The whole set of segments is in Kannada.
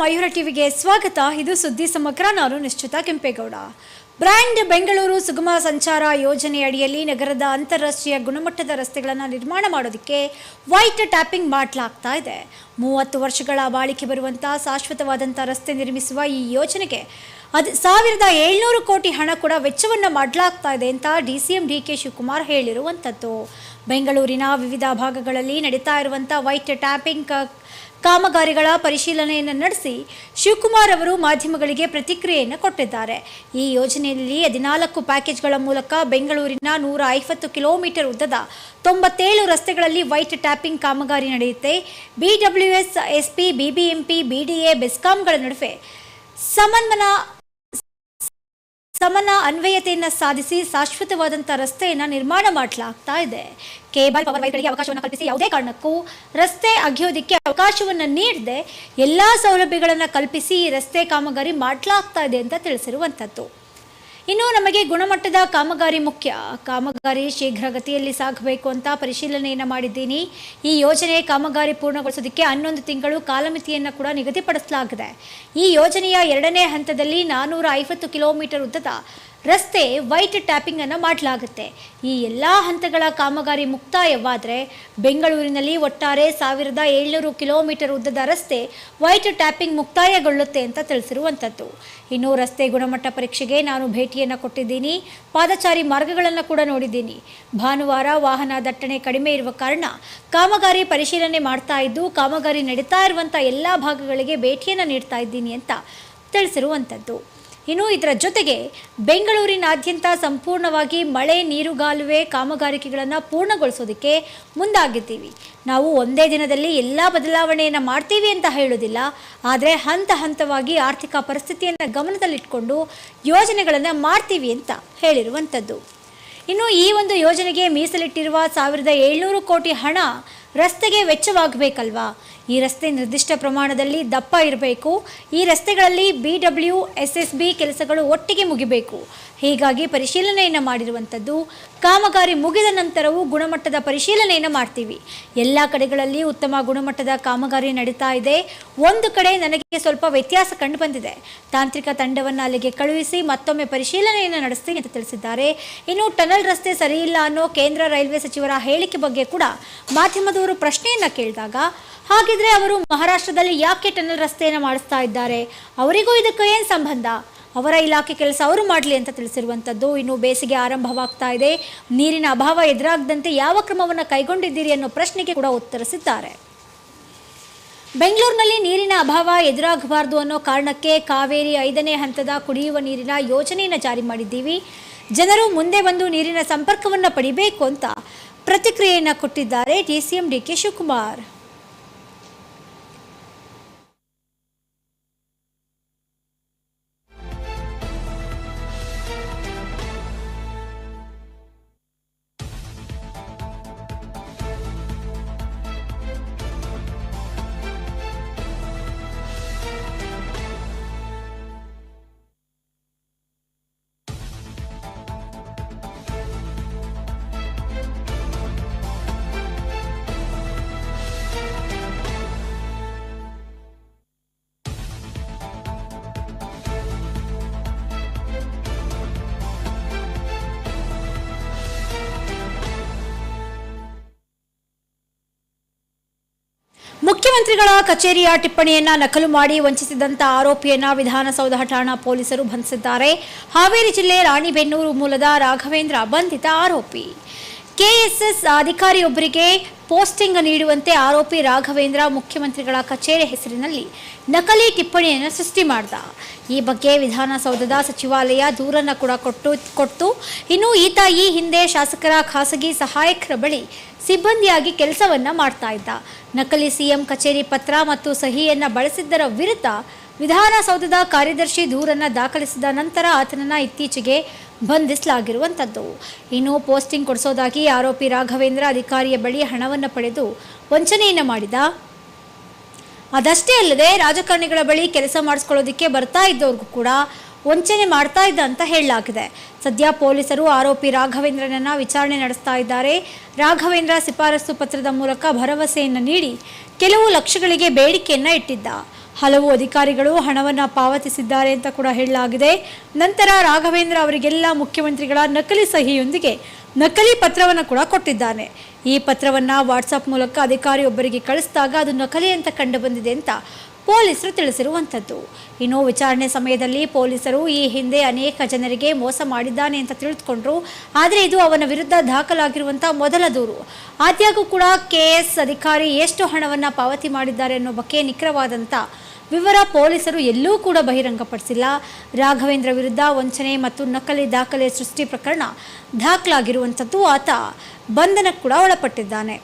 ಮಯೂರ ಟಿವಿಗೆ ಸ್ವಾಗತ. ಇದು ಸುದ್ದಿ ಸಮಗ್ರ. ನಾನು ನಿಶ್ಚಿತ ಕೆಂಪೇಗೌಡ. ಬ್ರ್ಯಾಂಡ್ ಬೆಂಗಳೂರು ಸುಗಮ ಸಂಚಾರ ಯೋಜನೆ ಅಡಿಯಲ್ಲಿ ನಗರದ ಅಂತಾರಾಷ್ಟ್ರೀಯ ಗುಣಮಟ್ಟದ ರಸ್ತೆಗಳನ್ನು ನಿರ್ಮಾಣ ಮಾಡೋದಕ್ಕೆ ವೈಟ್ ಟ್ಯಾಪಿಂಗ್ ಮಾಡಲಾಗ್ತಾ ಇದೆ. ಮೂವತ್ತು ವರ್ಷಗಳ ಬಾಳಿಕೆ ಬರುವಂಥ ಶಾಶ್ವತವಾದಂಥ ರಸ್ತೆ ನಿರ್ಮಿಸುವ ಈ ಯೋಜನೆಗೆ ಅದು ಸಾವಿರದ ಏಳ್ನೂರು ಕೋಟಿ ಹಣ ಕೂಡ ವೆಚ್ಚವನ್ನು ಮಾಡಲಾಗ್ತಾ ಇದೆ ಅಂತ D C M D K Shivakumar ಹೇಳಿರುವಂಥದ್ದು ಬೆಂಗಳೂರಿನ ವಿವಿಧ ಭಾಗಗಳಲ್ಲಿ ನಡೀತಾ ಇರುವಂಥ ವೈಟ್ ಟ್ಯಾಪಿಂಗ್ ಕಾಮಗಾರಿಗಳ ಪರಿಶೀಲನೆಯನ್ನು ನಡೆಸಿ ಶಿವಕುಮಾರ್ ಅವರು ಮಾಧ್ಯಮಗಳಿಗೆ ಪ್ರತಿಕ್ರಿಯೆಯನ್ನು ಕೊಟ್ಟಿದ್ದಾರೆ. ಈ ಯೋಜನೆಯಲ್ಲಿ ಹದಿನಾಲ್ಕು ಪ್ಯಾಕೇಜ್ಗಳ ಮೂಲಕ ಬೆಂಗಳೂರಿನ ನೂರ ಐವತ್ತು ಕಿಲೋಮೀಟರ್ ಉದ್ದದ ತೊಂಬತ್ತೇಳು ರಸ್ತೆಗಳಲ್ಲಿ ವೈಟ್ ಟ್ಯಾಪಿಂಗ್ ಕಾಮಗಾರಿ ನಡೆಯುತ್ತೆ. ಬಿಡಬ್ಲ್ಯೂಎಸ್ ಎಸ್ಪಿ, ಬಿಬಿಎಂಪಿ, ಬಿಡಿಎ, ಬೆಸ್ಕಾಂಗಳ ನಡುವೆ ಸಮನ್ವನ ಸಮನ ಅನ್ವಯತೆಯನ್ನು ಸಾಧಿಸಿ ಶಾಶ್ವತವಾದಂಥ ರಸ್ತೆಯನ್ನ ನಿರ್ಮಾಣ ಮಾಡಲಾಗ್ತಾ ಇದೆ. ಕೇಬಲ್ ಪವರ್ ವೈರ್ಗಳಿಗೆ ಅವಕಾಶವನ್ನು ಕಲ್ಪಿಸಿ ಯಾವುದೇ ಕಾರಣಕ್ಕೂ ರಸ್ತೆ ಅಗೆಯೋದಕ್ಕೆ ಅವಕಾಶವನ್ನು ನೀಡದೆ ಎಲ್ಲ ಸೌಲಭ್ಯಗಳನ್ನ ಕಲ್ಪಿಸಿ ರಸ್ತೆ ಕಾಮಗಾರಿ ಮಾಡಲಾಗ್ತಾ ಇದೆ ಅಂತ ತಿಳಿಸಿರುವಂಥದ್ದು ಇನ್ನು ನಮಗೆ ಗುಣಮಟ್ಟದ ಕಾಮಗಾರಿ ಮುಖ್ಯ. ಕಾಮಗಾರಿ ಶೀಘ್ರಗತಿಯಲ್ಲಿ ಸಾಗಬೇಕು ಅಂತ ಪರಿಶೀಲನೆಯನ್ನು ಮಾಡಿದ್ದೀನಿ. ಈ ಯೋಜನೆ ಕಾಮಗಾರಿ ಪೂರ್ಣಗೊಳಿಸೋದಕ್ಕೆ ಹನ್ನೊಂದು ತಿಂಗಳು ಕಾಲಮಿತಿಯನ್ನು ಕೂಡ ನಿಗದಿಪಡಿಸಲಾಗಿದೆ. ಈ ಯೋಜನೆಯ ಎರಡನೇ ಹಂತದಲ್ಲಿ ನಾನ್ನೂರ ಐವತ್ತು ಕಿಲೋಮೀಟರ್ ಉದ್ದದ ರಸ್ತೆ ವೈಟ್ ಟ್ಯಾಪಿಂಗ್ ಅನ್ನು ಮಾಡಲಾಗುತ್ತೆ. ಈ ಎಲ್ಲ ಹಂತಗಳ ಕಾಮಗಾರಿ ಮುಕ್ತಾಯವಾದರೆ ಬೆಂಗಳೂರಿನಲ್ಲಿ ಒಟ್ಟಾರೆ ಸಾವಿರದ ಏಳ್ನೂರು ಕಿಲೋಮೀಟರ್ ಉದ್ದದ ರಸ್ತೆ ವೈಟ್ ಟ್ಯಾಪಿಂಗ್ ಮುಕ್ತಾಯಗೊಳ್ಳುತ್ತೆ ಅಂತ ತಿಳಿಸಿರುವಂಥದ್ದು. ಇನ್ನು ರಸ್ತೆ ಗುಣಮಟ್ಟ ಪರೀಕ್ಷೆಗೆ ನಾನು ಭೇಟಿಯನ್ನು ಕೊಟ್ಟಿದ್ದೀನಿ. ಪಾದಚಾರಿ ಮಾರ್ಗಗಳನ್ನು ಕೂಡ ನೋಡಿದ್ದೀನಿ. ಭಾನುವಾರ ವಾಹನ ದಟ್ಟಣೆ ಕಡಿಮೆ ಇರುವ ಕಾರಣ ಕಾಮಗಾರಿ ಪರಿಶೀಲನೆ ಮಾಡ್ತಾ ಇದ್ದು, ಕಾಮಗಾರಿ ನಡೀತಾ ಇರುವಂಥ ಎಲ್ಲ ಭಾಗಗಳಿಗೆ ಭೇಟಿಯನ್ನು ನೀಡ್ತಾ ಇದ್ದೀನಿ ಅಂತ ತಿಳಿಸಿರುವಂಥದ್ದು. ಇನ್ನು ಇದರ ಜೊತೆಗೆ ಬೆಂಗಳೂರಿನಾದ್ಯಂತ ಸಂಪೂರ್ಣವಾಗಿ ಮಳೆ, ನೀರುಗಾಲುವೆ, ಕಾಮಗಾರಿಕೆಗಳನ್ನು ಪೂರ್ಣಗೊಳಿಸೋದಕ್ಕೆ ಮುಂದಾಗಿದ್ದೀವಿ. ನಾವು ಒಂದೇ ದಿನದಲ್ಲಿ ಎಲ್ಲ ಬದಲಾವಣೆಯನ್ನು ಮಾಡ್ತೀವಿ ಅಂತ ಹೇಳೋದಿಲ್ಲ. ಆದರೆ ಹಂತ ಹಂತವಾಗಿ ಆರ್ಥಿಕ ಪರಿಸ್ಥಿತಿಯನ್ನು ಗಮನದಲ್ಲಿಟ್ಕೊಂಡು ಯೋಜನೆಗಳನ್ನು ಮಾಡ್ತೀವಿ ಅಂತ ಹೇಳಿರುವಂಥದ್ದು. ಇನ್ನು ಈ ಒಂದು ಯೋಜನೆಗೆ ಮೀಸಲಿಟ್ಟಿರುವ ಸಾವಿರದ ಏಳ್ನೂರು ಕೋಟಿ ಹಣ ರಸ್ತೆಗೆ ವೆಚ್ಚವಾಗಬೇಕಲ್ವಾ? ಈ ರಸ್ತೆ ನಿರ್ದಿಷ್ಟ ಪ್ರಮಾಣದಲ್ಲಿ ದಪ್ಪ ಇರಬೇಕು. ಈ ರಸ್ತೆಗಳಲ್ಲಿ B W S S B ಕೆಲಸಗಳು ಒಟ್ಟಿಗೆ ಮುಗಿಬೇಕು. ಹೀಗಾಗಿ ಪರಿಶೀಲನೆಯನ್ನು ಮಾಡಿರುವಂಥದ್ದು, ಕಾಮಗಾರಿ ಮುಗಿದ ನಂತರವೂ ಗುಣಮಟ್ಟದ ಪರಿಶೀಲನೆಯನ್ನು ಮಾಡ್ತೀವಿ. ಎಲ್ಲ ಕಡೆಗಳಲ್ಲಿ ಉತ್ತಮ ಗುಣಮಟ್ಟದ ಕಾಮಗಾರಿ ನಡೀತಾ ಇದೆ. ಒಂದು ಕಡೆ ನನಗೆ ಸ್ವಲ್ಪ ವ್ಯತ್ಯಾಸ ಕಂಡು ಬಂದಿದೆ. ತಾಂತ್ರಿಕ ತಂಡವನ್ನು ಅಲ್ಲಿಗೆ ಕಳುಹಿಸಿ ಮತ್ತೊಮ್ಮೆ ಪರಿಶೀಲನೆಯನ್ನು ನಡೆಸ್ತೀನಿ ಅಂತ ತಿಳಿಸಿದ್ದಾರೆ. ಇನ್ನು ಟನಲ್ ರಸ್ತೆ ಸರಿಯಿಲ್ಲ ಅನ್ನೋ ಕೇಂದ್ರ ರೈಲ್ವೆ ಸಚಿವರ ಹೇಳಿಕೆ ಬಗ್ಗೆ ಕೂಡ ಮಾಧ್ಯಮದವರು ಪ್ರಶ್ನೆಯನ್ನು ಕೇಳಿದಾಗ, ಹಾಗಿದ್ರೆ ಅವರು ಮಹಾರಾಷ್ಟ್ರದಲ್ಲಿ ಯಾಕೆ ಟನಲ್ ರಸ್ತೆಯನ್ನು ಮಾಡಿಸ್ತಾ ಇದ್ದಾರೆ? ಅವರಿಗೂ ಇದಕ್ಕೆ ಏನು ಸಂಬಂಧ? ಅವರ ಇಲಾಖೆ ಕೆಲಸ ಅವರು ಮಾಡಲಿ ಅಂತ ತಿಳಿಸಿರುವಂಥದ್ದು ಇನ್ನು ಬೇಸಿಗೆ ಆರಂಭವಾಗ್ತಾ ಇದೆ. ನೀರಿನ ಅಭಾವ ಎದುರಾಗದಂತೆ ಯಾವ ಕ್ರಮವನ್ನು ಕೈಗೊಂಡಿದ್ದೀರಿ ಅನ್ನೋ ಪ್ರಶ್ನೆಗೆ ಕೂಡ ಉತ್ತರಿಸಿದ್ದಾರೆ. ಬೆಂಗಳೂರಿನಲ್ಲಿ ನೀರಿನ ಅಭಾವ ಎದುರಾಗಬಾರ್ದು ಅನ್ನೋ ಕಾರಣಕ್ಕೆ ಕಾವೇರಿ ಐದನೇ ಹಂತದ ಕುಡಿಯುವ ನೀರಿನ ಯೋಜನೆಯನ್ನು ಜಾರಿ ಮಾಡಿದ್ದೀವಿ. ಜನರು ಮುಂದೆ ಬಂದು ನೀರಿನ ಸಂಪರ್ಕವನ್ನು ಪಡಿಬೇಕು ಅಂತ ಪ್ರತಿಕ್ರಿಯೆಯನ್ನು ಕೊಟ್ಟಿದ್ದಾರೆ D C M D K Shivakumar. ಮುಖ್ಯಮಂತ್ರಿಗಳ ಕಚೇರಿಯ ಟಿಪ್ಪಣಿಯನ್ನ ನಕಲು ಮಾಡಿ ವಂಚಿಸಿದಂತ ಆರೋಪಿಯನ್ನ ವಿಧಾನಸೌಧ ಠಾಣಾ ಪೊಲೀಸರು ಬಂಧಿಸಿದ್ದಾರೆ. ಹಾವೇರಿ ಜಿಲ್ಲೆ ರಾಣಿಬೆನ್ನೂರು ಮೂಲದ ರಾಘವೇಂದ್ರ ಬಂಧಿತ ಆರೋಪಿ. ಕೆಎಸ್ಎಸ್ ಅಧಿಕಾರಿಯೊಬ್ಬರಿಗೆ ಪೋಸ್ಟಿಂಗ್ ನೀಡುವಂತೆ ಆರೋಪಿ ರಾಘವೇಂದ್ರ ಮುಖ್ಯಮಂತ್ರಿಗಳ ಕಚೇರಿ ಹೆಸರಿನಲ್ಲಿ ನಕಲಿ ಟಿಪ್ಪಣಿಯನ್ನು ಸೃಷ್ಟಿ ಮಾಡಿದ. ಈ ಬಗ್ಗೆ ವಿಧಾನಸೌಧದ ಸಚಿವಾಲಯ ದೂರನ್ನು ಕೂಡ ಕೊಟ್ಟು ಕೊಟ್ಟು ಇನ್ನು ಈತ ಈ ಹಿಂದೆ ಶಾಸಕರ ಖಾಸಗಿ ಸಹಾಯಕರ ಬಳಿ ಸಿಬ್ಬಂದಿಯಾಗಿ ಕೆಲಸವನ್ನ ಮಾಡ್ತಾ ಇದ್ದ. ನಕಲಿ ಸಿಎಂ ಕಚೇರಿ ಪತ್ರ ಮತ್ತು ಸಹಿಯನ್ನ ಬಳಸಿದ್ದರ ವಿರುದ್ಧ ವಿಧಾನಸೌಧದ ಕಾರ್ಯದರ್ಶಿ ದೂರನ್ನು ದಾಖಲಿಸಿದ ನಂತರ ಆತನನ್ನ ಇತ್ತೀಚೆಗೆ ಬಂಧಿಸಲಾಗಿರುವಂಥದ್ದು ಇನ್ನು ಪೋಸ್ಟಿಂಗ್ ಕೊಡಿಸೋದಾಗಿ ಆರೋಪಿ ರಾಘವೇಂದ್ರ ಅಧಿಕಾರಿಯ ಬಳಿ ಹಣವನ್ನು ಪಡೆದು ವಂಚನೆಯನ್ನು ಮಾಡಿದ. ಅದಷ್ಟೇ ಅಲ್ಲದೆ ರಾಜಕಾರಣಿಗಳ ಬಳಿ ಕೆಲಸ ಮಾಡಿಸ್ಕೊಳ್ಳೋದಕ್ಕೆ ಬರ್ತಾ ಇದ್ದವ್ರಿಗೂ ಕೂಡ ವಂಚನೆ ಮಾಡ್ತಾ ಇದ್ದ ಅಂತ ಹೇಳಲಾಗಿದೆ. ಸದ್ಯ ಪೊಲೀಸರು ಆರೋಪಿ ರಾಘವೇಂದ್ರನನ್ನ ವಿಚಾರಣೆ ನಡೆಸ್ತಾ ಇದ್ದಾರೆ. ರಾಘವೇಂದ್ರ ಶಿಫಾರಸು ಪತ್ರದ ಮೂಲಕ ಭರವಸೆಯನ್ನು ನೀಡಿ ಕೆಲವು ಲಕ್ಷಗಳಿಗೆ ಬೇಡಿಕೆಯನ್ನು ಇಟ್ಟಿದ್ದ. ಹಲವು ಅಧಿಕಾರಿಗಳು ಹಣವನ್ನು ಪಾವತಿಸಿದ್ದಾರೆ ಅಂತ ಕೂಡ ಹೇಳಲಾಗಿದೆ. ನಂತರ ರಾಘವೇಂದ್ರ ಅವರಿಗೆಲ್ಲ ಮುಖ್ಯಮಂತ್ರಿಗಳ ನಕಲಿ ಸಹಿಯೊಂದಿಗೆ ನಕಲಿ ಪತ್ರವನ್ನು ಕೂಡ ಕೊಟ್ಟಿದ್ದಾನೆ. ಈ ಪತ್ರವನ್ನು ವಾಟ್ಸಪ್ ಮೂಲಕ ಅಧಿಕಾರಿಯೊಬ್ಬರಿಗೆ ಕಳಿಸಿದಾಗ ಅದು ನಕಲಿ ಅಂತ ಕಂಡು ಬಂದಿದೆ ಅಂತ ಪೊಲೀಸರು ತಿಳಿಸಿರುವಂಥದ್ದು ಇನ್ನು ವಿಚಾರಣೆ ಸಮಯದಲ್ಲಿ ಪೊಲೀಸರು ಈ ಹಿಂದೆ ಅನೇಕ ಜನರಿಗೆ ಮೋಸ ಮಾಡಿದ್ದಾನೆ ಅಂತ ತಿಳಿದುಕೊಂಡ್ರು. ಆದರೆ ಇದು ಅವನ ವಿರುದ್ಧ ದಾಖಲಾಗಿರುವಂಥ ಮೊದಲ ದೂರು. ಆದ್ಯಾಗೂ ಕೂಡ ಕೆಎಸ್ ಅಧಿಕಾರಿ ಎಷ್ಟು ಹಣವನ್ನು ಪಾವತಿ ಮಾಡಿದ್ದಾರೆ ಅನ್ನೋ ಬಗ್ಗೆ ನಿಖರವಾದಂಥ ವಿವರ ಪೊಲೀಸರು ಎಲ್ಲೂ ಕೂಡ ಬಹಿರಂಗಪಡಿಸಿಲ್ಲ. ರಾಘವೇಂದ್ರ ವಿರುದ್ಧ ವಂಚನೆ ಮತ್ತು ನಕಲಿ ದಾಖಲೆ ಸೃಷ್ಟಿ ಪ್ರಕರಣ ದಾಖಲಾಗಿರುವಂಥದ್ದು ಆತ ಬಂಧನಕ್ಕೆ ಕೂಡ ಒಳಪಟ್ಟಿದ್ದಾನೆ.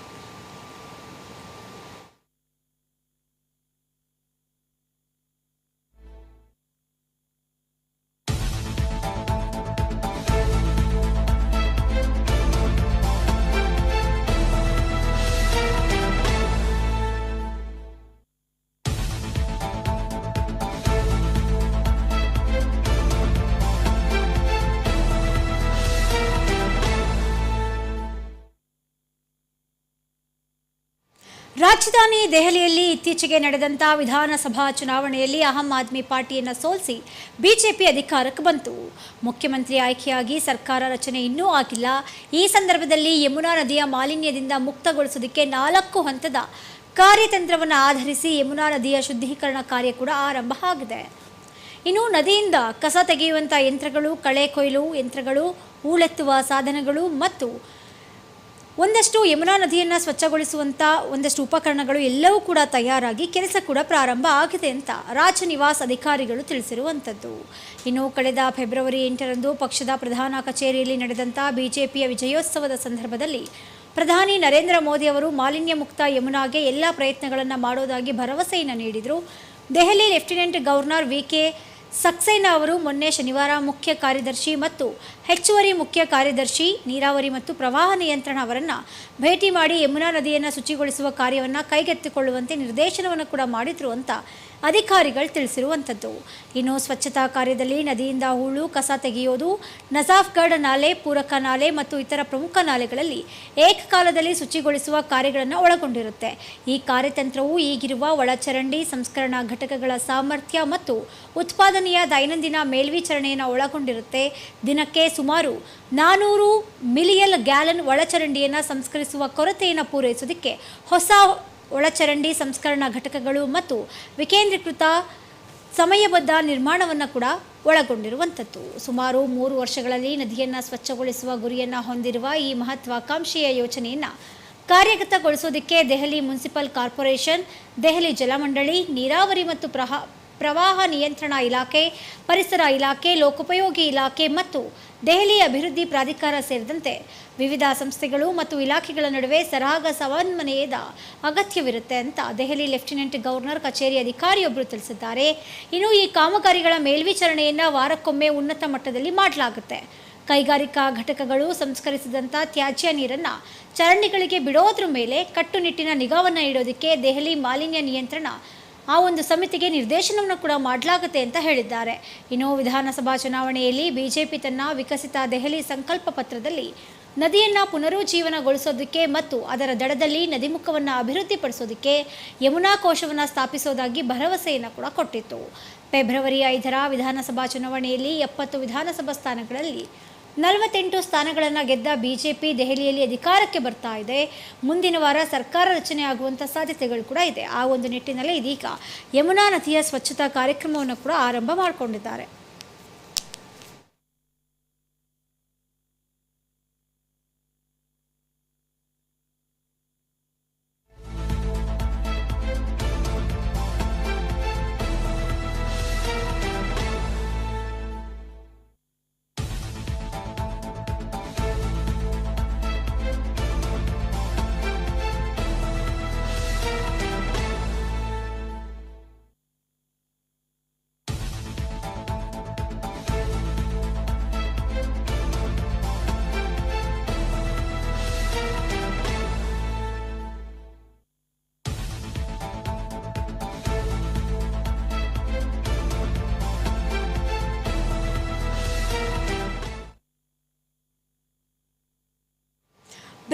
ರಾಜಧಾನಿ ದೆಹಲಿಯಲ್ಲಿ ಇತ್ತೀಚೆಗೆ ನಡೆದಂತಹ ವಿಧಾನಸಭಾ ಚುನಾವಣೆಯಲ್ಲಿ ಆಮ್ ಆದ್ಮಿ ಪಾರ್ಟಿಯನ್ನು ಸೋಲಿಸಿ ಬಿಜೆಪಿ ಅಧಿಕಾರಕ್ಕೆ ಬಂತು. ಮುಖ್ಯಮಂತ್ರಿ ಆಯ್ಕೆಯಾಗಿ ಸರ್ಕಾರ ರಚನೆ ಇನ್ನೂ ಆಗಿಲ್ಲ. ಈ ಸಂದರ್ಭದಲ್ಲಿ ಯಮುನಾ ನದಿಯ ಮಾಲಿನ್ಯದಿಂದ ಮುಕ್ತಗೊಳಿಸೋದಕ್ಕೆ ನಾಲ್ಕು ಹಂತದ ಕಾರ್ಯತಂತ್ರವನ್ನು ಆಧರಿಸಿ ಯಮುನಾ ನದಿಯ ಶುದ್ಧೀಕರಣ ಕಾರ್ಯ ಕೂಡ ಆರಂಭ ಆಗಿದೆ. ಇನ್ನು ನದಿಯಿಂದ ಕಸ ತೆಗೆಯುವಂಥ ಯಂತ್ರಗಳು, ಕಳೆ ಕೊಯ್ಲು ಯಂತ್ರಗಳು ಹೂಳೆತ್ತುವ ಸಾಧನಗಳು ಮತ್ತು ಒಂದಷ್ಟು ಯಮುನಾ ನದಿಯನ್ನು ಸ್ವಚ್ಛಗೊಳಿಸುವಂಥ ಒಂದಷ್ಟು ಉಪಕರಣಗಳು ಎಲ್ಲವೂ ಕೂಡ ತಯಾರಾಗಿ ಕೆಲಸ ಕೂಡ ಪ್ರಾರಂಭ ಆಗಿದೆ ಅಂತ ರಾಜನಿವಾಸ್ ಅಧಿಕಾರಿಗಳು ತಿಳಿಸಿರುವಂಥದ್ದು ಇನ್ನು ಕಳೆದ ಫೆಬ್ರವರಿ ಎಂಟರಂದು ಪಕ್ಷದ ಪ್ರಧಾನ ಕಚೇರಿಯಲ್ಲಿ ನಡೆದಂಥ ಬಿಜೆಪಿಯ ವಿಜಯೋತ್ಸವದ ಸಂದರ್ಭದಲ್ಲಿ ಪ್ರಧಾನಿ ನರೇಂದ್ರ ಮೋದಿ ಅವರು ಮಾಲಿನ್ಯ ಮುಕ್ತ ಯಮುನಾಗೆ ಎಲ್ಲ ಪ್ರಯತ್ನಗಳನ್ನು ಮಾಡೋದಾಗಿ ಭರವಸೆಯನ್ನು ನೀಡಿದರು. Delhi lieutenant governor V K Saxena ಅವರು ಮೊನ್ನೆ ಶನಿವಾರ ಮುಖ್ಯ ಕಾರ್ಯದರ್ಶಿ ಮತ್ತು ಹೆಚ್ಚುವರಿ ಮುಖ್ಯ ಕಾರ್ಯದರ್ಶಿ ನೀರಾವರಿ ಮತ್ತು ಪ್ರವಾಹ ನಿಯಂತ್ರಣ ಅವರನ್ನು ಭೇಟಿ ಮಾಡಿ ಯಮುನಾ ನದಿಯನ್ನು ಶುಚಿಗೊಳಿಸುವ ಕಾರ್ಯವನ್ನು ಕೈಗೆತ್ತಿಕೊಳ್ಳುವಂತೆ ನಿರ್ದೇಶನವನ್ನು ಕೂಡ ಮಾಡಿದ್ರು ಅಂತ ಅಧಿಕಾರಿಗಳು ತಿಳಿಸಿರುವಂಥದ್ದು. ಇನ್ನು ಸ್ವಚ್ಛತಾ ಕಾರ್ಯದಲ್ಲಿ ನದಿಯಿಂದ ಹೂಳು, ಕಸ ತೆಗೆಯೋದು, ನಜಾಫ್ಗಢ ನಾಲೆ, ಪೂರಕ ನಾಲೆ ಮತ್ತು ಇತರ ಪ್ರಮುಖ ನಾಲೆಗಳಲ್ಲಿ ಏಕಕಾಲದಲ್ಲಿ ಶುಚಿಗೊಳಿಸುವ ಕಾರ್ಯಗಳನ್ನು ಒಳಗೊಂಡಿರುತ್ತೆ. ಈ ಕಾರ್ಯತಂತ್ರವು ಈಗಿರುವ ಒಳಚರಂಡಿ, ಸಂಸ್ಕರಣಾ ಘಟಕಗಳ ಸಾಮರ್ಥ್ಯ ಮತ್ತು ಉತ್ಪಾದನೆಯ ದೈನಂದಿನ ಮೇಲ್ವಿಚಾರಣೆಯನ್ನು ಒಳಗೊಂಡಿರುತ್ತೆ. ದಿನಕ್ಕೆ ಸುಮಾರು ನಾನೂರು ಮಿಲಿಯನ್ ಗ್ಯಾಲನ್ ಒಳಚರಂಡಿಯನ್ನು ಸಂಸ್ಕರಿಸುವ ಕೊರತೆಯನ್ನು ಪೂರೈಸೋದಕ್ಕೆ ಹೊಸ ಒಳಚರಂಡಿ ಸಂಸ್ಕರಣಾ ಘಟಕಗಳು ಮತ್ತು ವಿಕೇಂದ್ರೀಕೃತ ಸಮಯಬದ್ಧ ನಿರ್ಮಾಣವನ್ನು ಕೂಡ ಒಳಗೊಂಡಿರುವಂಥದ್ದು. ಸುಮಾರು ಮೂರು ವರ್ಷಗಳಲ್ಲಿ ನದಿಯನ್ನು ಸ್ವಚ್ಛಗೊಳಿಸುವ ಗುರಿಯನ್ನು ಹೊಂದಿರುವ ಈ ಮಹತ್ವಾಕಾಂಕ್ಷೆಯ ಯೋಜನೆಯನ್ನು ಕಾರ್ಯಗತಗೊಳಿಸೋದಕ್ಕೆ ದೆಹಲಿ ಮುನ್ಸಿಪಲ್ ಕಾರ್ಪೊರೇಷನ್, ದೆಹಲಿ ಜಲಮಂಡಳಿ, ನೀರಾವರಿ ಮತ್ತು ಪ್ರಹ ಪ್ರವಾಹ ನಿಯಂತ್ರಣ ಇಲಾಖೆ, ಪರಿಸರ ಇಲಾಖೆ, ಲೋಕೋಪಯೋಗಿ ಇಲಾಖೆ ಮತ್ತು ದೆಹಲಿ ಅಭಿವೃದ್ಧಿ ಪ್ರಾಧಿಕಾರ ಸೇರಿದಂತೆ ವಿವಿಧ ಸಂಸ್ಥೆಗಳು ಮತ್ತು ಇಲಾಖೆಗಳ ನಡುವೆ ಸರಾಗ ಸಮನ್ವಯದ ಅಗತ್ಯವಿರುತ್ತೆ ಅಂತ ದೆಹಲಿ ಲೆಫ್ಟಿನೆಂಟ್ ಗವರ್ನರ್ ಕಚೇರಿ ಅಧಿಕಾರಿಯೊಬ್ಬರು ತಿಳಿಸಿದ್ದಾರೆ. ಇನ್ನು ಈ ಕಾಮಗಾರಿಗಳ ಮೇಲ್ವಿಚಾರಣೆಯನ್ನು ವಾರಕ್ಕೊಮ್ಮೆ ಉನ್ನತ ಮಟ್ಟದಲ್ಲಿ ಮಾಡಲಾಗುತ್ತೆ. ಕೈಗಾರಿಕಾ ಘಟಕಗಳು ಸಂಸ್ಕರಿಸಿದಂಥ ತ್ಯಾಜ್ಯ ನೀರನ್ನು ಚರಂಡಿಗಳಿಗೆ ಬಿಡೋದ್ರ ಮೇಲೆ ಕಟ್ಟುನಿಟ್ಟಿನ ನಿಗಾವನ್ನು ಇಡೋದಕ್ಕೆ ದೆಹಲಿ ಮಾಲಿನ್ಯ ನಿಯಂತ್ರಣ ಆ ಒಂದು ಸಮಿತಿಗೆ ನಿರ್ದೇಶನವನ್ನು ಕೂಡ ಮಾಡಲಾಗುತ್ತೆ ಅಂತ ಹೇಳಿದ್ದಾರೆ. ಇನ್ನು ವಿಧಾನಸಭಾ ಚುನಾವಣೆಯಲ್ಲಿ ಬಿಜೆಪಿ ತನ್ನ ವಿಕಸಿತ ದೆಹಲಿ ಸಂಕಲ್ಪ ಪತ್ರದಲ್ಲಿ ನದಿಯನ್ನು ಪುನರುಜ್ಜೀವನಗೊಳಿಸೋದಕ್ಕೆ ಮತ್ತು ಅದರ ದಡದಲ್ಲಿ ನದಿಮುಖವನ್ನು ಅಭಿವೃದ್ಧಿಪಡಿಸೋದಕ್ಕೆ ಯಮುನಾ ಕೋಶವನ್ನು ಸ್ಥಾಪಿಸೋದಾಗಿ ಭರವಸೆಯನ್ನು ಕೂಡ ಕೊಟ್ಟಿತ್ತು. ಫೆಬ್ರವರಿ ಐದರ ವಿಧಾನಸಭಾ ಚುನಾವಣೆಯಲ್ಲಿ ಎಪ್ಪತ್ತು ವಿಧಾನಸಭಾ ಸ್ಥಾನಗಳಲ್ಲಿ ನಲವತ್ತೆಂಟು ಸ್ಥಾನಗಳನ್ನು ಗೆದ್ದ ಬಿಜೆಪಿ ದೆಹಲಿಯಲ್ಲಿ ಅಧಿಕಾರಕ್ಕೆ ಬರ್ತಾ ಇದೆ. ಮುಂದಿನ ವಾರ ಸರ್ಕಾರ ರಚನೆ ಆಗುವಂಥ ಸಾಧ್ಯತೆಗಳು ಕೂಡ ಇದೆ. ಆ ಒಂದು ನಿಟ್ಟಿನಲ್ಲಿ ಇದೀಗ ಯಮುನಾ ನದಿಯ ಸ್ವಚ್ಛತಾ ಕಾರ್ಯಕ್ರಮವನ್ನು ಕೂಡ ಆರಂಭ ಮಾಡಿಕೊಂಡಿದ್ದಾರೆ.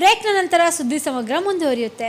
ಬ್ರೇಕ್ನ ನಂತರ ಸುದ್ದಿ ಸಮಗ್ರ ಮುಂದುವರಿಯುತ್ತೆ.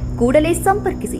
ಕೂಡಲೇ ಸಂಪರ್ಕಿಸಿ.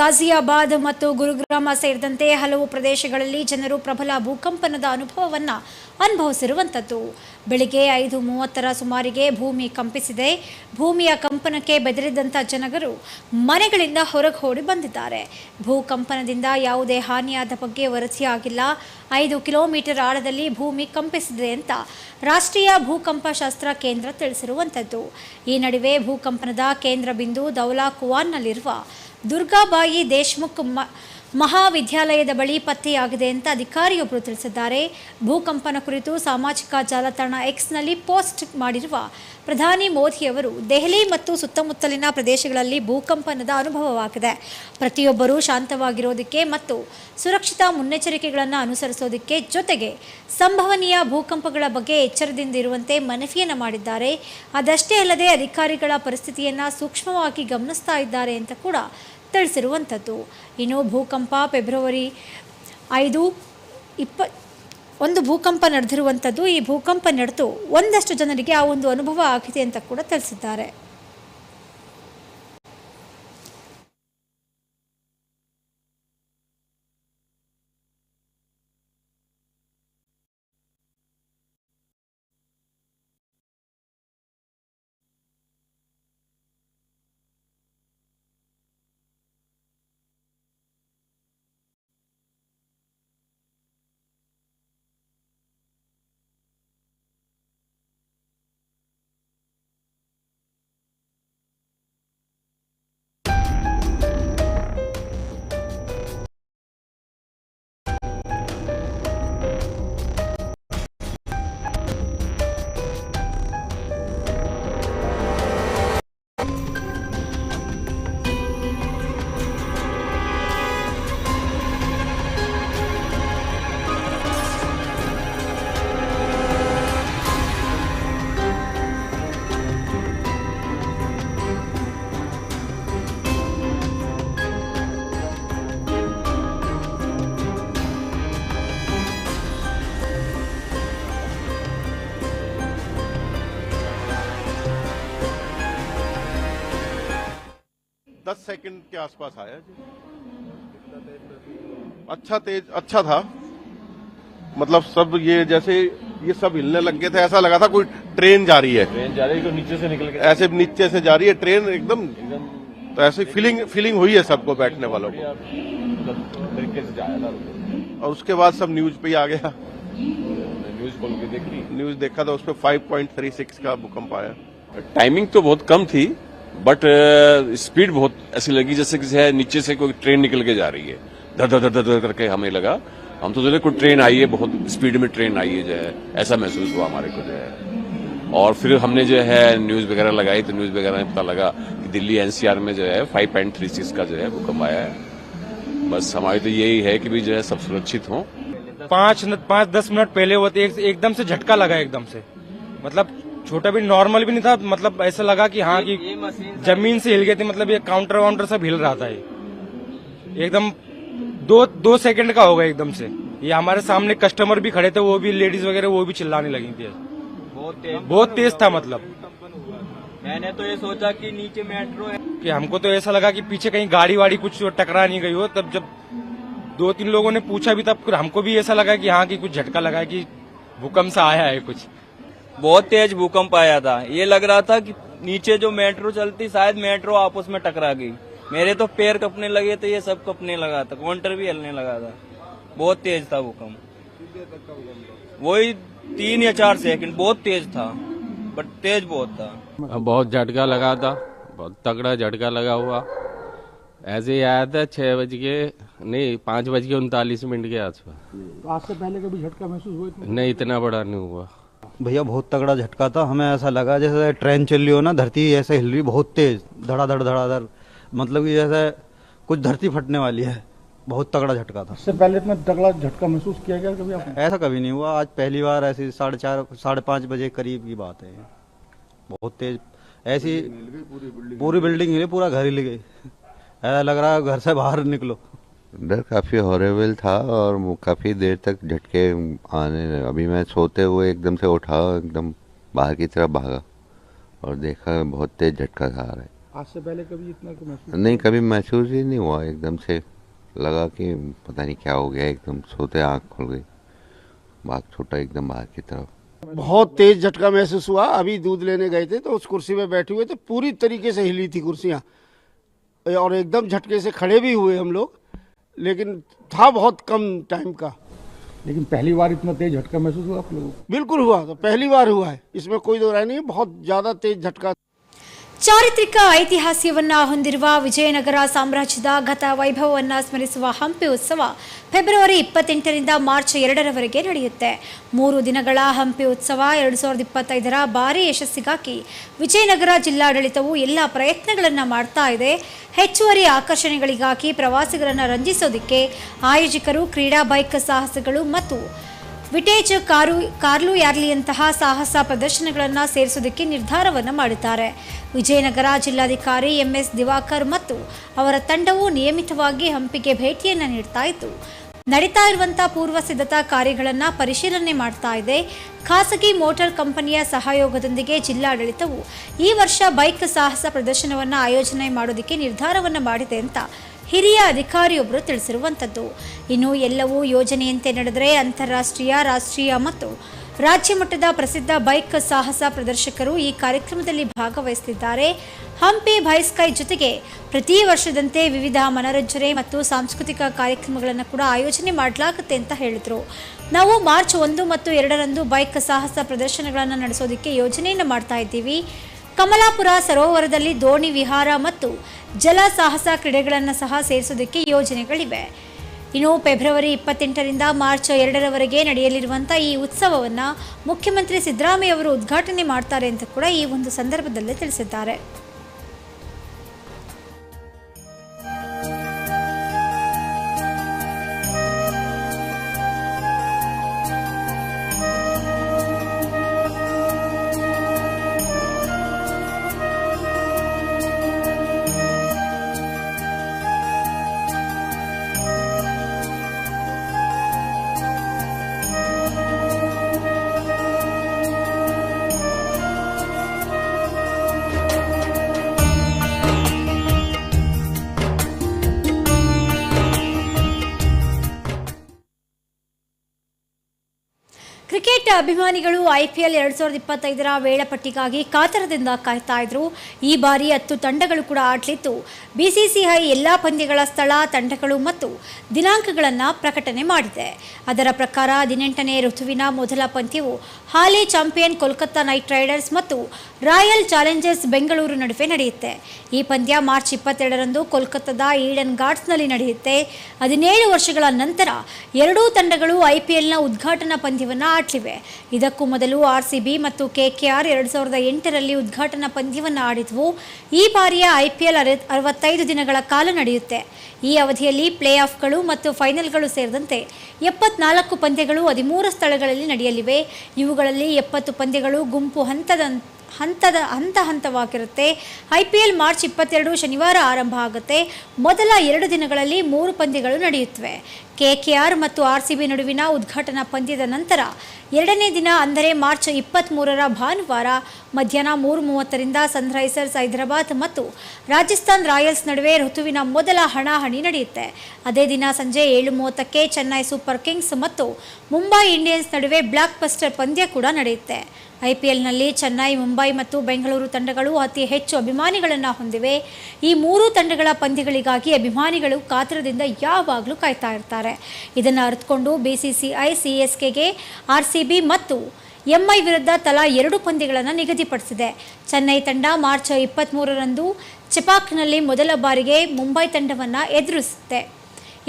ಗಾಜಿಯಾಬಾದ್ ಮತ್ತು ಗುರುಗ್ರಾಮ ಸೇರಿದಂತೆ ಹಲವು ಪ್ರದೇಶಗಳಲ್ಲಿ ಜನರು ಪ್ರಬಲ ಭೂಕಂಪನದ ಅನುಭವವನ್ನು ಅನುಭವಿಸಿರುವಂಥದ್ದು. ಬೆಳಿಗ್ಗೆ ಐದು ಮೂವತ್ತರ ಸುಮಾರಿಗೆ ಭೂಮಿ ಕಂಪಿಸಿದೆ. ಭೂಮಿಯ ಕಂಪನಕ್ಕೆ ಬೆದರಿದಂಥ ಜನಗರು ಮನೆಗಳಿಂದ ಹೊರಗೆ ಓಡಿ ಬಂದಿದ್ದಾರೆ. ಭೂಕಂಪನದಿಂದ ಯಾವುದೇ ಹಾನಿಯಾದ ಬಗ್ಗೆ ವರದಿಯಾಗಿಲ್ಲ. ಐದು ಕಿಲೋಮೀಟರ್ ಆಳದಲ್ಲಿ ಭೂಮಿ ಕಂಪಿಸಿದೆ ಅಂತ ರಾಷ್ಟ್ರೀಯ ಭೂಕಂಪ ಶಾಸ್ತ್ರ ಕೇಂದ್ರ ತಿಳಿಸಿರುವಂಥದ್ದು. ಈ ನಡುವೆ ಭೂಕಂಪನದ ಕೇಂದ್ರ ಬಿಂದು ದೌಲಾ ಕುವಾನ್ನಲ್ಲಿರುವ ದುರ್ಗಾಬಾಯಿ ದೇಶ್ಮುಖ್ ಮ, ಮಹಾವಿದ್ಯಾಲಯದ ಬಳಿ ಪತ್ತೆಯಾಗಿದೆ ಅಂತ ಅಧಿಕಾರಿಯೊಬ್ಬರು ತಿಳಿಸಿದ್ದಾರೆ. ಭೂಕಂಪನ ಕುರಿತು ಸಾಮಾಜಿಕ ಜಾಲತಾಣ ಎಕ್ಸ್ನಲ್ಲಿ ಪೋಸ್ಟ್ ಮಾಡಿರುವ ಪ್ರಧಾನಿ ಮೋದಿಯವರು ದೆಹಲಿ ಮತ್ತು ಸುತ್ತಮುತ್ತಲಿನ ಪ್ರದೇಶಗಳಲ್ಲಿ ಭೂಕಂಪನದ ಅನುಭವವಾಗಿದೆ. ಪ್ರತಿಯೊಬ್ಬರೂ ಶಾಂತವಾಗಿರೋದಕ್ಕೆ ಮತ್ತು ಸುರಕ್ಷಿತ ಮುನ್ನೆಚ್ಚರಿಕೆಗಳನ್ನು ಅನುಸರಿಸೋದಕ್ಕೆ ಜೊತೆಗೆ ಸಂಭವನೀಯ ಭೂಕಂಪಗಳ ಬಗ್ಗೆ ಎಚ್ಚರದಿಂದಿರುವಂತೆ ಮನವಿಯನ್ನು ಮಾಡಿದ್ದಾರೆ. ಅದಷ್ಟೇ ಅಲ್ಲದೆ ಅಧಿಕಾರಿಗಳ ಪರಿಸ್ಥಿತಿಯನ್ನು ಸೂಕ್ಷ್ಮವಾಗಿ ಗಮನಿಸ್ತಾ ಇದ್ದಾರೆ ಅಂತ ಕೂಡ ತಿಳಿಸಿರುವಂಥದ್ದು ಇನ್ನು ಭೂಕಂಪ ಫೆಬ್ರವರಿ ಐದು, ಇಪ್ಪ, ಒಂದು ಭೂಕಂಪ ನಡೆದಿರುವಂಥದ್ದು. ಈ ಭೂಕಂಪ ನಡೆದು ಒಂದಷ್ಟು ಜನರಿಗೆ ಆ ಒಂದು ಅನುಭವ ಆಗಿದೆ ಅಂತ ಕೂಡ ತಿಳಿಸಿದ್ದಾರೆ. सेकंड के आसपास आया जी। अच्छा तेज अच्छा था। मतलब सब ये जैसे ये सब हिलने लग गए थे ऐसा लगा था कोई ट्रेन जा रही है। ट्रेन जा रही है नीचे से निकल के? ऐसे नीचे से जा रही है ट्रेन एकदम तो ऐसी फीलिंग फीलिंग हुई है सबको बैठने वालों को। तरीके से जाया था। और उसके बाद सब न्यूज़ पे ही आ गया। न्यूज़ खोल के देख। न्यूज़ देखा था उस पर फाइव पॉइंट थ्री सिक्स का भूकंप आया। टाइमिंग तो बहुत कम थी बट स्पीड बहुत ऐसी लगी जैसे किसी है नीचे से कोई ट्रेन निकल के जा रही है। धर धर धर धर करके हमें लगा। हम तो सोचे कोई ट्रेन आई है बहुत स्पीड में ट्रेन आई है जो है। ऐसा महसूस हुआ हमारे को जो है। और फिर हमने जो है न्यूज़ वगैरह लगाई तो न्यूज़ वगैरह में पता लगा कि दिल्ली एनसीआर में जो है फाइव पॉइंट थ्री सिक्स का जो है भूकंप आया है। बस हमारी तो यही है कि भी जो है सब सुरक्षित हों। पाँच पाँच दस मिनट पहले हुआ था एक, एकदम से झटका लगा एकदम से। मतलब छोटा भी नॉर्मल भी नहीं था मतलब ऐसा लगा कि हाँ कि ज़मीन से हिल गए थे मतलब ये काउंटर वाउंटर सब हिल रहा था ये। एकदम दो दो सेकंड का होगा एकदम से। ये हमारे सामने कस्टमर भी खड़े थे वो भी लेडीज़ वगैरह वो भी चिल्लाने लगी थी। बहुत तेज था मतलब। मैंने तो ये सोचा कि नीचे मेट्रो है। कि हमको तो ऐसा लगा कि पीछे कहीं गाड़ी वाड़ी कुछ टकरा नहीं गई हो तब जब दो तीन लोगों ने पूछा भी तब हमको भी ऐसा लगा कि हाँ कि कुछ झटका लगा कि भूकंप सा आया है कुछ। बहुत तेज भूकंप आया था। ये लग रहा था कि नीचे जो मेट्रो चलती शायद मेट्रो आपस में टकरा गई। मेरे तो पैर कपने लगे थे ये सब कपने लगा था काउंटर भी हिलने लगा था। बहुत तेज था भूकंप। वही तीन या चार सेकंड बहुत तेज था बट तेज बहुत था। बहुत झटका लगा था बहुत तगड़ा झटका लगा हुआ। ऐसे ही आया था छह बज के नहीं पाँच बज के उनतालीस मिनट के आसपास। आज से पहले कभी झटका महसूस हुआ नहीं इतना बड़ा नहीं हुआ। भैया बहुत तगड़ा झटका था। हमें ऐसा लगा जैसे ट्रेन चल रही हो ना धरती ऐसे हिल रही बहुत तेज धड़ाधड़ धड़ाधड़। मतलब कि जैसे कुछ धरती फटने वाली है। बहुत तगड़ा झटका था। इससे पहले इतना तगड़ा झटका महसूस किया गया कभी आपने? ऐसा कभी नहीं हुआ। आज पहली बार ऐसी साढ़े चार साढ़े पाँच बजे करीब की बात है। बहुत तेज। ऐसी पूरी बिल्डिंग हिली पूरा घर हिल गई। ऐसा लग रहा है घर से बाहर निकलो। डर काफ़ी हॉरेबल था और वो काफ़ी देर तक झटके आने अभी मैं सोते हुए एकदम से उठा एकदम बाहर की तरफ़ भागा और देखा बहुत तेज झटका आ रहा है। आज से पहले कभी इतना को महसूस नहीं कभी महसूस ही नहीं हुआ। एकदम से लगा कि पता नहीं क्या हो गया एकदम सोते आँख खुल गई। भाग छोटा एकदम बाहर की तरफ़। बहुत तेज झटका महसूस हुआ। अभी दूध लेने गए थे तो उस कुर्सी में बैठे हुए थे। पूरी तरीके से हिली थी कुर्सियाँ। और एकदम झटके से खड़े भी हुए हम लोग। लेकिन था बहुत कम टाइम का। लेकिन पहली बार इतना तेज झटका महसूस हुआ आप लोगों को? बिल्कुल हुआ तो पहली बार हुआ है। इसमें कोई दो राय नहीं है, बहुत ज़्यादा तेज झटका। ಚಾರಿತ್ರಿಕ ಐತಿಹಾಸ್ಯವನ್ನ ಹೊಂದಿರುವ ವಿಜಯನಗರ ಸಾಮ್ರಾಜ್ಯದ ಗತ ವೈಭವವನ್ನು ಸ್ಮರಿಸುವ ಹಂಪಿ ಉತ್ಸವ ಫೆಬ್ರವರಿ ಇಪ್ಪತ್ತೆಂಟರಿಂದ ಮಾರ್ಚ್ ಎರಡರವರೆಗೆ ನಡೆಯುತ್ತೆ. ಮೂರು ದಿನಗಳ ಹಂಪಿ ಉತ್ಸವ ಎರಡು ಸಾವಿರದ ಇಪ್ಪತ್ತೈದರ ಭಾರೀ ಯಶಸ್ಸಿಗಾಗಿ ವಿಜಯನಗರ ಜಿಲ್ಲಾಡಳಿತವು ಎಲ್ಲ ಪ್ರಯತ್ನಗಳನ್ನು ಮಾಡ್ತಾ ಇದೆ. ಹೆಚ್ಚುವರಿ ಆಕರ್ಷಣೆಗಳಿಗಾಗಿ ಪ್ರವಾಸಿಗರನ್ನು ರಂಜಿಸೋದಕ್ಕೆ ಆಯೋಜಕರು, ಕ್ರೀಡಾ ಬೈಕ್ ಸಾಹಸಗಳು ಮತ್ತು ವಿಟೇಜ್ ಕಾರು ಕಾರ್ಲು ಯಾರ್ಲಿಯಂತಹ ಸಾಹಸ ಪ್ರದರ್ಶನಗಳನ್ನು ಸೇರಿಸುವುದಕ್ಕೆ ನಿರ್ಧಾರವನ್ನು ಮಾಡುತ್ತಾರೆ ವಿಜಯನಗರ ಜಿಲ್ಲಾಧಿಕಾರಿ ಎಂಎಸ್ ದಿವಾಕರ್ ಮತ್ತು ಅವರ ತಂಡವು ನಿಯಮಿತವಾಗಿ ಹಂಪಿಗೆ ಭೇಟಿಯನ್ನು ನೀಡ್ತಾ ಇತ್ತು ನಡೀತಾ ಇರುವಂತಹ ಪೂರ್ವ ಸಿದ್ಧತಾ ಕಾರ್ಯಗಳನ್ನು ಪರಿಶೀಲನೆ ಮಾಡ್ತಾ ಇದೆ. ಖಾಸಗಿ ಮೋಟಾರ್ ಕಂಪನಿಯ ಸಹಯೋಗದೊಂದಿಗೆ ಜಿಲ್ಲಾಡಳಿತವು ಈ ವರ್ಷ ಬೈಕ್ ಸಾಹಸ ಪ್ರದರ್ಶನವನ್ನು ಆಯೋಜನೆ ಮಾಡೋದಕ್ಕೆ ನಿರ್ಧಾರವನ್ನು ಮಾಡಿದೆ ಅಂತ ಹಿರಿಯ ಅಧಿಕಾರಿಯೊಬ್ಬರು ತಿಳಿಸಿರುವಂಥದ್ದು. ಇನ್ನು ಎಲ್ಲವೂ ಯೋಜನೆಯಂತೆ ನಡೆದರೆ ಅಂತಾರಾಷ್ಟ್ರೀಯ, ರಾಷ್ಟ್ರೀಯ ಮತ್ತು ರಾಜ್ಯ ಮಟ್ಟದ ಪ್ರಸಿದ್ಧ ಬೈಕ್ ಸಾಹಸ ಪ್ರದರ್ಶಕರು ಈ ಕಾರ್ಯಕ್ರಮದಲ್ಲಿ ಭಾಗವಹಿಸುತ್ತಿದ್ದಾರೆ ಹಂಪಿ ಬೈಸ್ಕೈ ಜೊತೆಗೆ ಪ್ರತಿ ವರ್ಷದಂತೆ ವಿವಿಧ ಮನರಂಜನೆ ಮತ್ತು ಸಾಂಸ್ಕೃತಿಕ ಕಾರ್ಯಕ್ರಮಗಳನ್ನು ಕೂಡ ಆಯೋಜನೆ ಮಾಡಲಾಗುತ್ತೆ ಅಂತ ಹೇಳಿದರು. ನಾವು ಮಾರ್ಚ್ ಒಂದು ಮತ್ತು ಎರಡರಂದು ಬೈಕ್ ಸಾಹಸ ಪ್ರದರ್ಶನಗಳನ್ನು ನಡೆಸೋದಕ್ಕೆ ಯೋಜನೆಯನ್ನು ಮಾಡ್ತಾ ಇದ್ದೀವಿ. ಕಮಲಾಪುರ ಸರೋವರದಲ್ಲಿ ದೋಣಿ ವಿಹಾರ ಮತ್ತು ಜಲ ಸಾಹಸ ಕ್ರೀಡೆಗಳನ್ನು ಸಹ ಸೇರಿಸೋದಕ್ಕೆ ಯೋಜನೆಗಳಿವೆ. ಇನ್ನು ಫೆಬ್ರವರಿ ಇಪ್ಪತ್ತೆಂಟರಿಂದ ಮಾರ್ಚ್ ಎರಡರವರೆಗೆ ನಡೆಯಲಿರುವಂಥ ಈ ಉತ್ಸವವನ್ನು ಮುಖ್ಯಮಂತ್ರಿ ಸಿದ್ದರಾಮಯ್ಯ ಅವರು ಉದ್ಘಾಟನೆ ಮಾಡ್ತಾರೆ ಅಂತ ಕೂಡ ಈ ಒಂದು ಸಂದರ್ಭದಲ್ಲಿ ತಿಳಿಸಿದ್ದಾರೆ. ಅಭಿಮಾನಿಗಳು ಐಪಿಎಲ್ ಎರಡ್ ಸಾವಿರದ ಇಪ್ಪತ್ತೈದರ ವೇಳಾಪಟ್ಟಿಗಾಗಿ ಕಾತರದಿಂದ ಕಾಯ್ತಾ ಇದ್ರು. ಈ ಬಾರಿ ಹತ್ತು ತಂಡಗಳು ಕೂಡ ಆಡಲಿದ್ದು ಬಿಸಿಸಿಐ ಎಲ್ಲ ಪಂದ್ಯಗಳ ಸ್ಥಳ, ತಂಡಗಳು ಮತ್ತು ದಿನಾಂಕಗಳನ್ನು ಪ್ರಕಟಣೆ ಮಾಡಿದೆ. ಅದರ ಪ್ರಕಾರ ಹದಿನೆಂಟನೇ ಋತುವಿನ ಮೊದಲ ಪಂದ್ಯವು ಹಾಲಿ ಚಾಂಪಿಯನ್ ಕೋಲ್ಕತ್ತಾ ನೈಟ್ ರೈಡರ್ಸ್ ಮತ್ತು ರಾಯಲ್ ಚಾಲೆಂಜರ್ಸ್ ಬೆಂಗಳೂರು ನಡುವೆ ನಡೆಯುತ್ತೆ. ಈ ಪಂದ್ಯ ಮಾರ್ಚ್ ಇಪ್ಪತ್ತೆರಡರಂದು ಕೋಲ್ಕತ್ತಾದ ಈಡನ್ ಗಾರ್ಡ್ಸ್ನಲ್ಲಿ ನಡೆಯುತ್ತೆ. ಹದಿನೇಳು ವರ್ಷಗಳ ನಂತರ ಎರಡೂ ತಂಡಗಳು ಐಪಿಎಲ್ನ ಉದ್ಘಾಟನಾ ಪಂದ್ಯವನ್ನು ಆಡಲಿವೆ ಇದಕ್ಕೂ ಮೊದಲು ಆರ್ಸಿಬಿ ಮತ್ತು ಕೆಕೆಆರ್ ಎರಡು ಸಾವಿರದ ಎಂಟರಲ್ಲಿ ಉದ್ಘಾಟನಾ ಪಂದ್ಯವನ್ನು ಆಡಿದ್ವು. ಈ ಬಾರಿಯ ಐಪಿಎಲ್ ಅರವತ್ತೈದು ದಿನಗಳ ಕಾಲ ನಡೆಯುತ್ತೆ. ಈ ಅವಧಿಯಲ್ಲಿ ಪ್ಲೇ ಆಫ್ಗಳು ಮತ್ತು ಫೈನಲ್ಗಳು ಸೇರಿದಂತೆ ಎಪ್ಪತ್ನಾಲ್ಕು ಪಂದ್ಯಗಳು ಹದಿಮೂರು ಸ್ಥಳಗಳಲ್ಲಿ ನಡೆಯಲಿವೆ. ಇವುಗಳಲ್ಲಿ ಎಪ್ಪತ್ತು ಪಂದ್ಯಗಳು ಗುಂಪು ಹಂತದ ಹಂತದ ಹಂತ ಹಂತವಾಗಿರುತ್ತೆ. ಐ ಪಿ ಎಲ್ ಮಾರ್ಚ್ ಇಪ್ಪತ್ತೆರಡು ಶನಿವಾರ ಆರಂಭ ಆಗುತ್ತೆ. ಮೊದಲ ಎರಡು ದಿನಗಳಲ್ಲಿ ಮೂರು ಪಂದ್ಯಗಳು ನಡೆಯುತ್ತವೆ. ಕೆ ಕೆ ಆರ್ ಮತ್ತು ಆರ್ ಸಿ ಬಿ ನಡುವಿನ ಉದ್ಘಾಟನಾ ಪಂದ್ಯದ ನಂತರ ಎರಡನೇ ದಿನ ಅಂದರೆ ಮಾರ್ಚ್ ಇಪ್ಪತ್ತ್ಮೂರರ ಭಾನುವಾರ ಮಧ್ಯಾಹ್ನ ಮೂರು ಮೂವತ್ತರಿಂದ ಸನ್ರೈಸರ್ಸ್ ಹೈದರಾಬಾದ್ ಮತ್ತು ರಾಜಸ್ಥಾನ್ ರಾಯಲ್ಸ್ ನಡುವೆ ಋತುವಿನ ಮೊದಲ ಹಣಾಹಣಿ ನಡೆಯುತ್ತೆ. ಅದೇ ದಿನ ಸಂಜೆ ಏಳು ಮೂವತ್ತಕ್ಕೆ ಚೆನ್ನೈ ಸೂಪರ್ ಕಿಂಗ್ಸ್ ಮತ್ತು ಮುಂಬೈ ಇಂಡಿಯನ್ಸ್ ನಡುವೆ ಬ್ಲಾಕ್ ಬಸ್ಟರ್ ಪಂದ್ಯ ಕೂಡ ನಡೆಯುತ್ತೆ. ಐಪಿಎಲ್ನಲ್ಲಿ ಚೆನ್ನೈ, ಮುಂಬೈ ಮತ್ತು ಬೆಂಗಳೂರು ತಂಡಗಳು ಅತಿ ಹೆಚ್ಚು ಅಭಿಮಾನಿಗಳನ್ನು ಹೊಂದಿವೆ. ಈ ಮೂರು ತಂಡಗಳ ಪಂದ್ಯಗಳಿಗಾಗಿ ಅಭಿಮಾನಿಗಳು ಕಾತರದಿಂದ ಯಾವಾಗಲೂ ಕಾಯ್ತಾ ಇರ್ತಾರೆ. ಇದನ್ನು ಅರಿತುಕೊಂಡು ಬಿಸಿಸಿಐ, ಸಿಎಸ್ಕೆಗೆ ಆರ್ ಸಿ ಬಿ ಮತ್ತು ಎಂಐ ವಿರುದ್ಧ ತಲಾ ಎರಡು ಪಂದ್ಯಗಳನ್ನು ನಿಗದಿಪಡಿಸಿದೆ. ಚೆನ್ನೈ ತಂಡ ಮಾರ್ಚ್ ಇಪ್ಪತ್ತ್ಮೂರರಂದು ಚೆಪಾಕ್ನಲ್ಲಿ ಮೊದಲ ಬಾರಿಗೆ ಮುಂಬೈ ತಂಡವನ್ನು ಎದುರಿಸುತ್ತೆ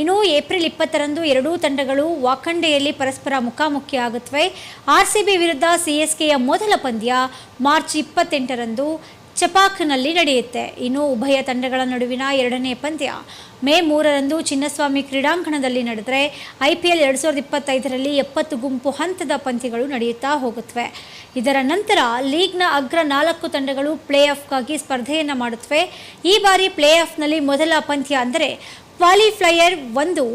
ಇನ್ನು ಏಪ್ರಿಲ್ ಇಪ್ಪತ್ತರಂದು ಎರಡೂ ತಂಡಗಳು ವಾಖಂಡೆಯಲ್ಲಿ ಪರಸ್ಪರ ಮುಖಾಮುಖಿಯಾಗುತ್ತವೆ ಆರ್ ಸಿ ಬಿ ವಿರುದ್ಧ ಸಿಎಸ್ಕೆಯ ಮೊದಲ ಪಂದ್ಯ ಮಾರ್ಚ್ ಇಪ್ಪತ್ತೆಂಟರಂದು ಚಪಾಕ್ನಲ್ಲಿ ನಡೆಯುತ್ತೆ. ಇನ್ನು ಉಭಯ ತಂಡಗಳ ನಡುವಿನ ಎರಡನೇ ಪಂದ್ಯ ಮೇ ಮೂರರಂದು ಚಿನ್ನಸ್ವಾಮಿ ಕ್ರೀಡಾಂಗಣದಲ್ಲಿ ನಡೆದರೆ ಐ ಪಿ ಎಲ್ ಎರಡು ಸಾವಿರದ ಇಪ್ಪತ್ತೈದರಲ್ಲಿ ಎಪ್ಪತ್ತು ಗುಂಪು ಹಂತದ ಪಂದ್ಯಗಳು ನಡೆಯುತ್ತಾ ಹೋಗುತ್ತವೆ. ಇದರ ನಂತರ ಲೀಗ್ನ ಅಗ್ರ ನಾಲ್ಕು ತಂಡಗಳು ಪ್ಲೇ ಆಫ್ಗಾಗಿ ಸ್ಪರ್ಧೆಯನ್ನು ಮಾಡುತ್ತವೆ. ಈ ಬಾರಿ ಪ್ಲೇ ಆಫ್ನಲ್ಲಿ ಮೊದಲ ಪಂದ್ಯ ಅಂದರೆ ಕ್ವಾಲಿಫ್ಲೈಯರ್ ಒಂದು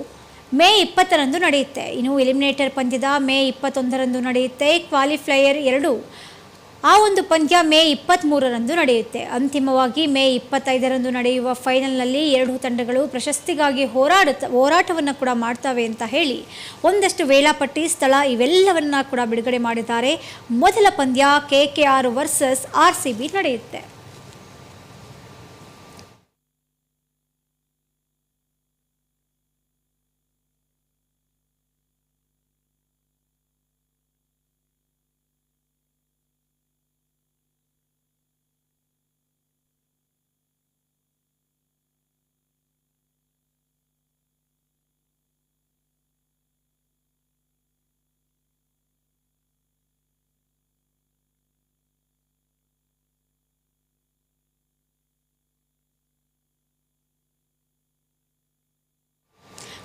ಮೇ ಇಪ್ಪತ್ತರಂದು ನಡೆಯುತ್ತೆ. ಇನ್ನು ಎಲಿಮಿನೇಟರ್ ಪಂದ್ಯದ ಮೇ ಇಪ್ಪತ್ತೊಂದರಂದು ನಡೆಯುತ್ತೆ. ಕ್ವಾಲಿಫ್ಲೈಯರ್ ಎರಡು ಆ ಒಂದು ಪಂದ್ಯ ಮೇ ಇಪ್ಪತ್ತ್ಮೂರರಂದು ನಡೆಯುತ್ತೆ. ಅಂತಿಮವಾಗಿ ಮೇ ಇಪ್ಪತ್ತೈದರಂದು ನಡೆಯುವ ಫೈನಲ್ನಲ್ಲಿ ಎರಡು ತಂಡಗಳು ಪ್ರಶಸ್ತಿಗಾಗಿ ಹೋರಾಡುತ್ತ ಹೋರಾಟವನ್ನು ಕೂಡ ಮಾಡ್ತವೆ ಅಂತ ಹೇಳಿ ಒಂದಷ್ಟು ವೇಳಾಪಟ್ಟಿ ಸ್ಥಳ ಇವೆಲ್ಲವನ್ನು ಕೂಡ ಬಿಡುಗಡೆ ಮಾಡಿದ್ದಾರೆ. ಮೊದಲ ಪಂದ್ಯ K K R versus R C B ನಡೆಯುತ್ತೆ.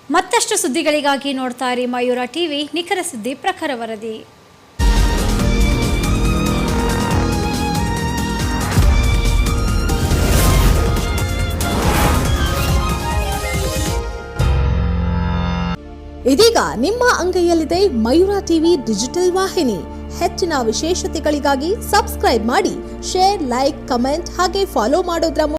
ಮತ್ತಷ್ಟು ಸುದ್ದಿಗಳಿಗಾಗಿ ನೋಡ್ತಾ ಇರಿ ಮಯೂರ ಟಿವಿ, ನಿಖರ ಸುದ್ದಿ, ಪ್ರಖರ ವರದಿ. ಇದೀಗ ನಿಮ್ಮ ಅಂಗೈಯಲ್ಲಿದೆ ಮಯೂರ ಟಿವಿ ಡಿಜಿಟಲ್ ವಾಹಿನಿ. ಹೆಚ್ಚಿನ ವಿಶೇಷತೆಗಳಿಗಾಗಿ ಸಬ್ಸ್ಕ್ರೈಬ್ ಮಾಡಿ, ಶೇರ್, ಲೈಕ್, ಕಮೆಂಟ್ ಹಾಗೆ ಫಾಲೋ ಮಾಡೋದ್ರ